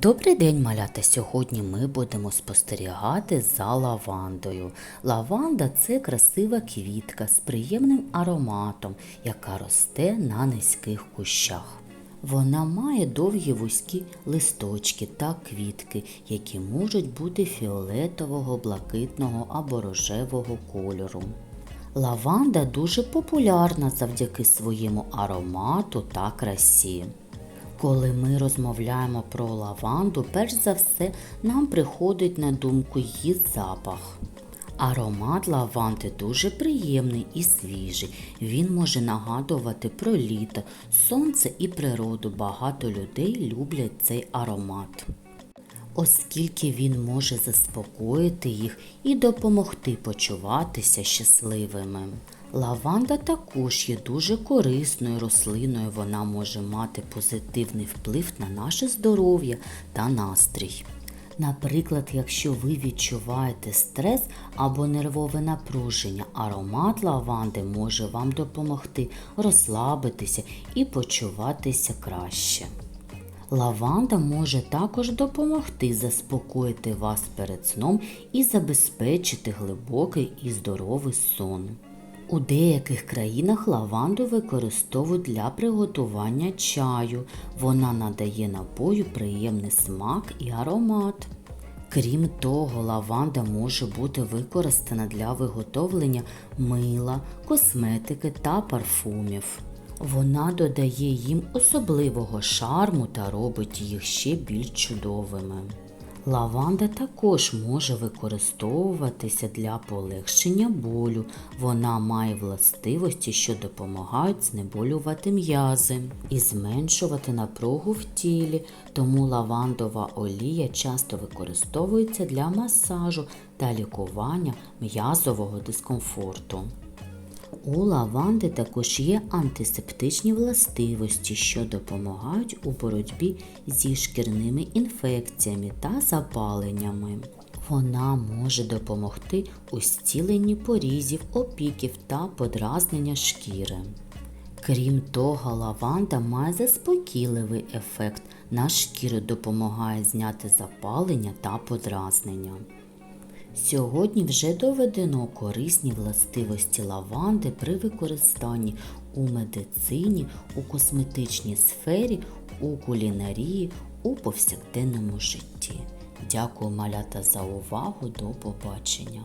Добрий день, малята! Сьогодні ми будемо спостерігати за лавандою. Лаванда це красива квітка з приємним ароматом, яка росте на низьких кущах. Вона має довгі вузькі листочки та квітки, які можуть бути фіолетового, блакитного або рожевого кольору. Лаванда дуже популярна завдяки своєму аромату та красі. Коли ми розмовляємо про лаванду, перш за все нам приходить на думку її запах. Аромат лаванди дуже приємний і свіжий. Він може нагадувати про літо, сонце і природу. Багато людей люблять цей аромат оскільки він може заспокоїти їх і допомогти почуватися щасливими. Лаванда також є дуже корисною рослиною, вона може мати позитивний вплив на наше здоров'я та настрій. Наприклад, якщо ви відчуваєте стрес або нервове напруження, аромат лаванди може вам допомогти розслабитися і почуватися краще. Лаванда може також допомогти заспокоїти вас перед сном і забезпечити глибокий і здоровий сон. У деяких країнах лаванду використовують для приготування чаю. Вона надає напою приємний смак і аромат. Крім того, лаванда може бути використана для виготовлення мила, косметики та парфумів. Вона додає їм особливого шарму та робить їх ще більш чудовими. Лаванда також може використовуватися для полегшення болю. Вона має властивості, що допомагають знеболювати м'язи і зменшувати напругу в тілі, тому лавандова олія часто використовується для масажу та лікування м'язового дискомфорту. У лаванди також є антисептичні властивості, що допомагають у боротьбі зі шкірними інфекціями та запаленнями. Вона може допомогти у зціленні порізів, опіків та подразнення шкіри. Крім того, лаванда має заспокійливий ефект на шкіру, допомагає зняти запалення та подразнення. Сьогодні вже доведено корисні властивості лаванди при використанні у медицині, у косметичній сфері, у кулінарії, у повсякденному житті. Дякую малята за увагу. До побачення!